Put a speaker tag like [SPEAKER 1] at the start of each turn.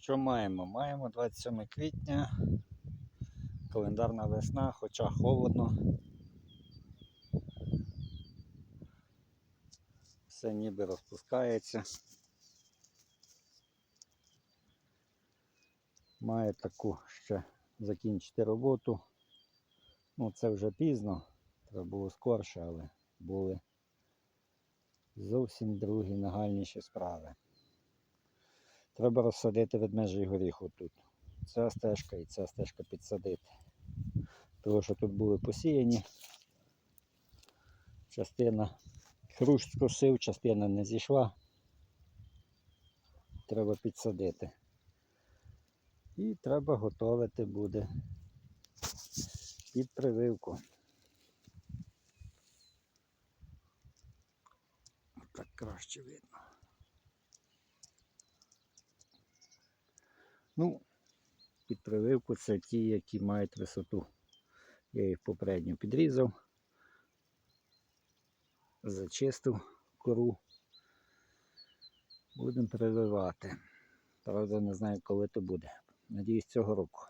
[SPEAKER 1] Що маємо? Маємо 27 квітня, календарна весна, хоча холодно. Все ніби розпускається. Має таку ще закінчити роботу. Ну, це вже пізно, треба було скорше, але були зовсім другі нагальніші справи. Треба розсадити ведмежий горіх отут. Ця стежка і ця стежка підсадити. Тому що тут були посіяні. Частина хрущ скосив, частина не зійшла. Треба підсадити. І треба готувати буде під прививку. Так краще видно. Ну, під прививку це ті, які мають висоту. Я їх попередньо підрізав, зачистив кору. Будемо прививати. Правда, не знаю, коли то буде. Надіюсь, цього року.